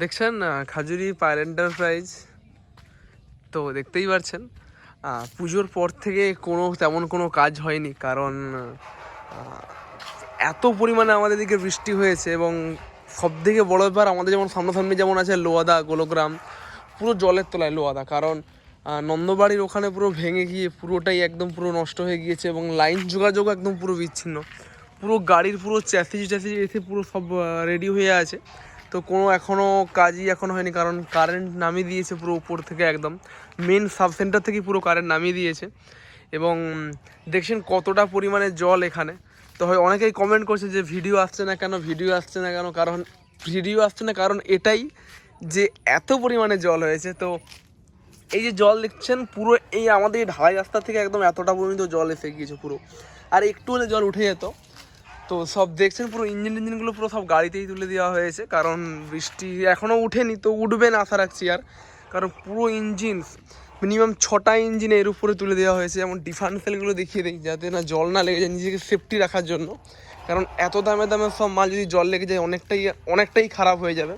দেখছেন খাজুরি পায়েল এন্টারপ্রাইজ তো দেখতেই পারছেন পুজোর পর থেকে কোনো, তেমন কোনো কাজ হয়নি, কারণ এত পরিমাণে আমাদের দিকে বৃষ্টি হয়েছে এবং সব থেকে বড় ব্যাপার আমাদের যেমন সামনাসামনি যেমন আছে লোয়াদা, গোলগ্রাম, পুরো জলের তলায় লোয়াদা, কারণ নন্দবাড়ির ওখানে পুরো ভেঙে গিয়ে পুরোটাই একদম পুরো নষ্ট হয়ে গিয়েছে এবং লাইন যোগাযোগ একদম পুরো বিচ্ছিন্ন। পুরো গাড়ির পুরো চ্যাসিজ ট্যাসিজ এসে পুরো সব রেডি হয়ে আছে। তো কোনো এখনও কাজই এখনও হয়নি, কারণ কারেন্ট নামিয়ে দিয়েছে পুরো উপর থেকে একদম। মেন সাব সেন্টার থেকে পুরো কারেন্ট নামিয়ে দিয়েছে। এবং দেখছেন কতটা পরিমাণে জল এখানে। তো হয় অনেকেই কমেন্ট করছে যে ভিডিও আসছে না কেন ভিডিও আসছে না কেন, কারণ ভিডিও আসছে না কারণ এটাই যে এত পরিমাণে জল হয়েছে। তো এই যে জল দেখছেন পুরো এই আমাদের ঢালাই রাস্তা থেকে একদম এতটা পর্যন্ত জল এসে গিয়েছে পুরো। আর একটু হলে জল উঠে যেত। তো সব দেখছেন, পুরো ইঞ্জিন ইঞ্জিনগুলো পুরো সব গাড়িতেই তুলে দেওয়া হয়েছে। কারণ বৃষ্টি এখনও উঠেনি, তো উঠবে না আশা রাখছি আর। কারণ পুরো ইঞ্জিন মিনিমাম ছটা ইঞ্জিন এর উপরে তুলে দেওয়া হয়েছে। যেমন ডিফারেন্সিয়ালগুলো দেখিয়ে দিই, যাতে না জল না লেগে যায় নিজেকে সেফটি রাখার জন্য। কারণ এত দামে দামে সব মাল যদি জল লেগে যায়, অনেকটাই অনেকটাই খারাপ হয়ে যাবে।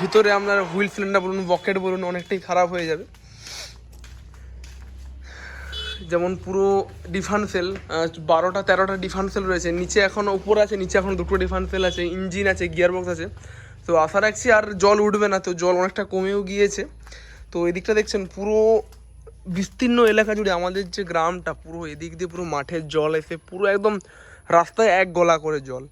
ভিতরে আপনার হুইল সিলিন্ডার বলুন বকেট বলুন, অনেকটাই খারাপ হয়ে যাবে। যেমন পুরো ডিফারেন্সেল বারোটা, তেরোটা ডিফারেন্সেল রয়েছে। নিচে এখন উপরে আছে, নিচে এখন দুটো ডিফারেন্সেল আছে, ইঞ্জিন আছে গিয়ার বক্স আছে। তো আশা রাখছি আর জল উঠবে না, তো জল অনেকটা কমেও গিয়েছে। তো এদিকটা দেখছেন, পুরো বিস্তীর্ণ এলাকা জুড়ে আমাদের যে গ্রামটা, পুরো এদিক দিয়ে পুরো মাঠের জল এসে পুরো একদম রাস্তায় এক গলা করে জল।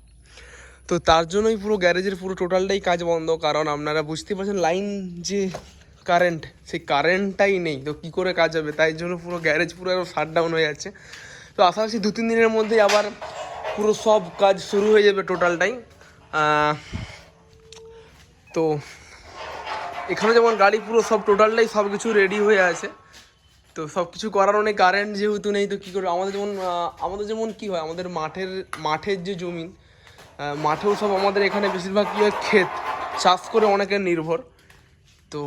তো তার জন্যই পুরো গ্যারেজের পুরো টোটালটাই কাজ বন্ধ, কারণ আপনারা বুঝতে পারছেন, লাইন যে কারেন্ট সেই কারেন্টটাই নেই। তো কী করে কাজ হবে? তাই জন্য পুরো গ্যারেজ পুরো একদম শাট ডাউন হয়ে যাচ্ছে। তো আশা করছি দু তিন দিনের মধ্যেই আবার পুরো সব কাজ শুরু হয়ে যাবে টোটালটাই তো এখানে যেমন গাড়ি পুরো সব টোটালটাই সব কিছু রেডি হয়ে আছে। তো সব কিছু করার অনেক কারেন্ট যেহেতু নেই, তো কী করব আমাদের যেমন আমাদের যেমন কী হয়? আমাদের মাঠের মাঠের যে জমি মাঠেও সব আমাদের এখানে বেশিরভাগ কী হয়? ক্ষেত। চাষ করে অনেকের নির্ভর। তো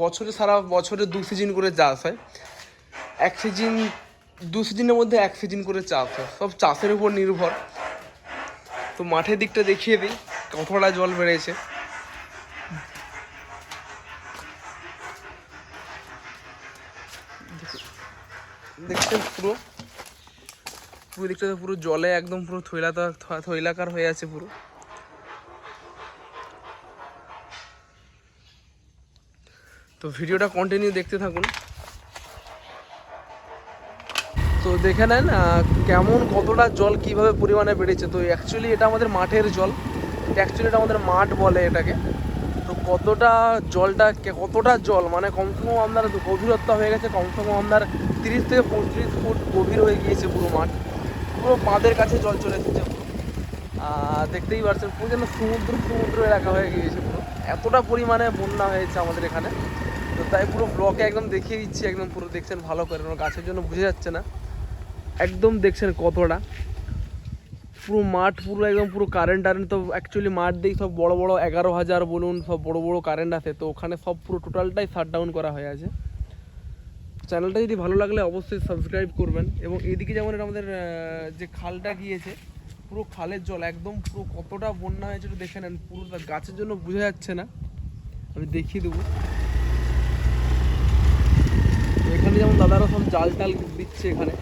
বছরে সারা বছরে দু সিজন করে চাষ হয়। এক সিজন, দু সিজনের মধ্যে এক সিজন করে চাষ হয়। সব চাষের উপর নির্ভর। তো মাঠের দিকটা দেখিয়ে দিই। কতটা জল বেড়েছে। দেখছেন পুরো। পুরো দিকটা পুরো জলে একদম পুরো থৈলাতা থৈলাকার হয়ে আছে পুরো। তো ভিডিওটা কন্টিনিউ দেখতে থাকুন। তো দেখে নেন কেমন, কতটা জল কীভাবে পরিমাণে বেড়েছে। তো অ্যাকচুয়ালি এটা আমাদের মাঠের জল। অ্যাকচুয়ালি এটা আমাদের মাঠ বলে এটাকে। তো কতটা জলটা, কতটা জল মানে কমসে কম আপনার গভীরত্ব হয়ে গেছে কমসে কম আপনার তিরিশ থেকে পঁয়ত্রিশ ফুট গভীর হয়ে গিয়েছে পুরো মাঠ। পুরো বাঁধের কাছে জল চলে এসেছে। দেখতেই পারছেন পুরো যেন সমুদ্র সমুদ্র এলাকা হয়ে গিয়েছে পুরো। এতটা পরিমাণে বন্যা হয়েছে আমাদের এখানে। তাই পুরো ব্লকে একদম দেখিয়ে দিচ্ছি, একদম পুরো দেখছেন ভালো করে। কারণ গাছের জন্য বুঝে যাচ্ছে না। একদম দেখছেন কতটা। পুরো মাঠ, পুরো একদম পুরো কারেন্ট টারেন্ট তো অ্যাকচুয়ালি মাঠ দিয়েই সব বড় বড় এগারো হাজার বলুন, সব বড় বড় কারেন্ট আছে। তো ওখানে সব পুরো টোটালটাই শাট ডাউন করা হয়ে আছে। চ্যানেলটা যদি ভালো লাগলে অবশ্যই সাবস্ক্রাইব করবেন। এবং এদিকে যেমন আমাদের যে খালটা গিয়েছে, পুরো খালের জল, একদম পুরো কতটা বন্যা হয়েছে একটু দেখে নেন। পুরোটা গাছের জন্য বোঝা যাচ্ছে না। আমি দেখিয়ে দেবো। এখানে যেমন দাদারা সব জাল টাল দিচ্ছে এখানে।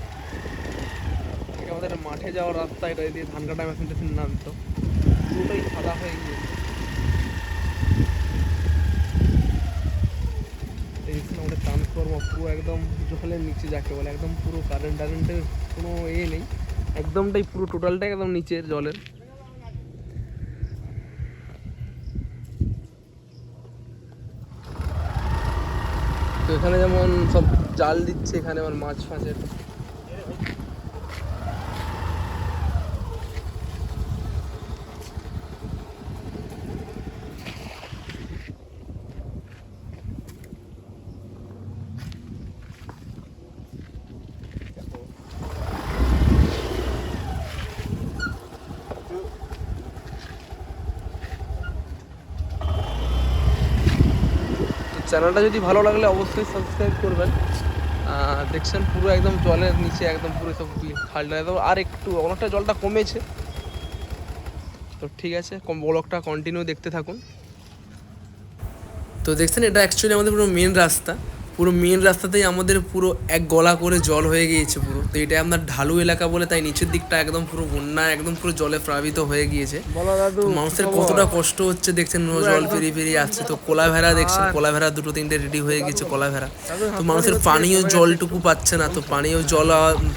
এটা আমাদের মাঠে যাওয়ার রাস্তা, এটা দিয়ে ধান কাটা মেশিন টেশিন নামতো। পুরোটাই সাদা হয়ে গিয়েছে। আমাদের ট্রান্সফর্মার পুরো একদম জলের নিচে যাকে বলে, একদম পুরো কারেন্ট টারেন্টের কোনো এ নেই। একদমটাই পুরো টোটালটাই একদম নিচের জলের। তো এখানে যেমন সব জাল দিচ্ছে এখানে আমার মাছ ফাঁসের। চ্যানেলটা যদি ভালো লাগলে অবশ্যই সাবস্ক্রাইব করবেন। দেখছেন পুরো একদম জলের নিচে একদম পুরো সব খালটা একদম আর একটু, অনেকটা জলটা কমেছে। তো ঠিক আছে ব্লগটা কন্টিনিউ দেখতে থাকুন। তো দেখছেন, এটা অ্যাকচুয়ালি আমাদের পুরো মেন রাস্তা। পুরো মেন রাস্তাতেই আমাদের পুরো এক গলা করে জল হয়ে গিয়েছে পুরো। তো এটা আপনার ঢালু এলাকা বলে তাই নিচের দিকটা একদম পুরো বন্যা একদম পুরো জলে প্লাবিত হয়ে গিয়েছে। মানুষের কতটা কষ্ট হচ্ছে দেখছেন জল ফেরিয়ে ফেরিয়ে আসছে। তো কোলা ভেড়া দেখছেন কোলা ভেড়া দুটো তিনটে রেডি হয়ে গেছে কোলা ভেড়া। তো মানুষের পানীয় জলটুকু পাচ্ছে না তো পানীয় জল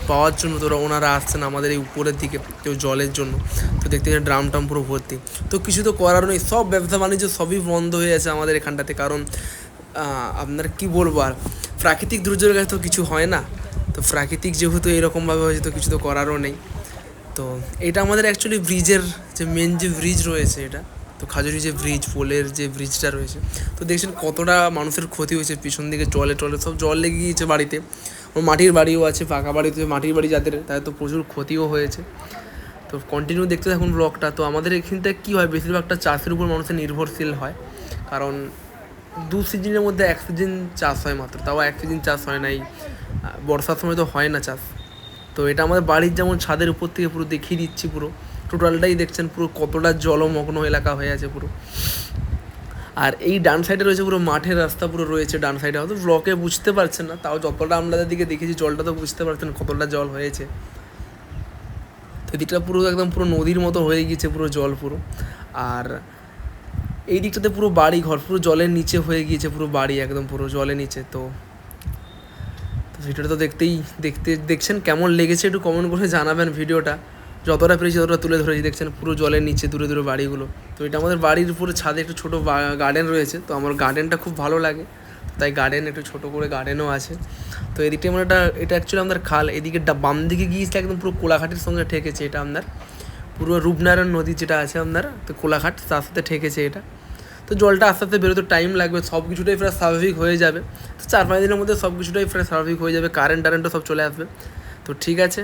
পাওয়ার জন্য তোরা ওনারা আসছেন আমাদের এই উপরের দিকে কেউ জলের জন্য। তো দেখতে গেলে ড্রাম টাম পুরো ভর্তি। তো কিছু তো করার নেই সব ব্যবসা বাণিজ্য সবই বন্ধ হয়ে আছে আমাদের এখানটাতে কারণ আপনার কি বলব আর? প্রাকৃতিক দুর্যোগের কাছে তো কিছু হয় না। তো প্রাকৃতিক যেহেতু এরকমভাবে হয়েছে, তো কিছু তো করারও নেই। তো এটা আমাদের অ্যাকচুয়ালি ব্রিজের যে মেন যে ব্রিজ রয়েছে এটা, তো খাজুরি যে ব্রিজ পোলের যে ব্রিজটা রয়েছে, তো দেখছেন কতটা মানুষের ক্ষতি হয়েছে। পিছন দিকে জলে টলে সব জল লেগে গিয়েছে বাড়িতে। ও মাটির বাড়িও আছে পাকা বাড়িতে, মাটির বাড়ি যাদের, তাদের তো প্রচুর ক্ষতিও হয়েছে। তো কন্টিনিউ দেখতে থাকুন ব্লগটা তো আমাদের এখানটা কী হয়? বেশিরভাগটা চাষের উপর মানুষের নির্ভরশীল হয়। কারণ দু সিজনের মধ্যে এক সিজন চাষ হয় মাত্র, তাও এক সিজন চাষ হয় নাই। বর্ষার সময় তো হয় না চাষ। তো এটা আমাদের বাড়ির যেমন ছাদের উপর থেকে পুরো দেখিয়ে দিচ্ছি পুরো। টোটালটাই দেখছেন পুরো কতটা জলমগ্ন এলাকা হয়ে আছে পুরো। আর এই ডান সাইডে রয়েছে পুরো মাঠের রাস্তা পুরো রয়েছে ডান সাইডে। হয়তো ব্লকে বুঝতে পারছেন না, তাও যতটা আপনাদের দিকে দেখেছি জলটা তো বুঝতে পারছেন কতটা জল হয়েছে। তো এদিকটা পুরো একদম পুরো নদীর মতো হয়ে গিয়েছে পুরো জল পুরো। আর এই দিকটাতে পুরো বাড়ি ঘর পুরো জলের নিচে হয়ে গিয়েছে পুরো বাড়ি একদম, পুরো জলের নিচে, তো তো ভিডিওটা তো দেখতেই, দেখতে, দেখছেন কেমন লেগেছে একটু কমেন্ট করে জানাবেন ভিডিওটা। যতটা পেরেছি ততটা তুলে ধরেছি, দেখছেন পুরো জলের নিচে দূরে দূরে বাড়িগুলো। তো এটা আমাদের বাড়ির উপরে ছাদে একটু ছোটো গার্ডেন রয়েছে, তো আমার গার্ডেনটা খুব ভালো লাগে। তাই গার্ডেন একটু ছোটো করে গার্ডেনও আছে। তো এদিকে আমার এটা এটা অ্যাকচুয়ালি আমাদের খাল এদিকে বাম দিকে গিয়েছে একদম পুরো কোলাঘাটের সঙ্গে ঠেকেছে এটা আপনার পুরো রূপনারায়ণ নদী যেটা আছে আপনার, তো কোলাঘাট, তার সাথে ঠেকেছে এটা। তো জলটা আস্তে আস্তে বেরোতে টাইম লাগবে, সব কিছুটাই প্রায় স্বাভাবিক হয়ে যাবে। তো চার পাঁচ দিনের মধ্যে সব কিছুটাই প্রায় স্বাভাবিক হয়ে যাবে কারেন্ট টারেন্টও সব চলে আসবে। তো ঠিক আছে।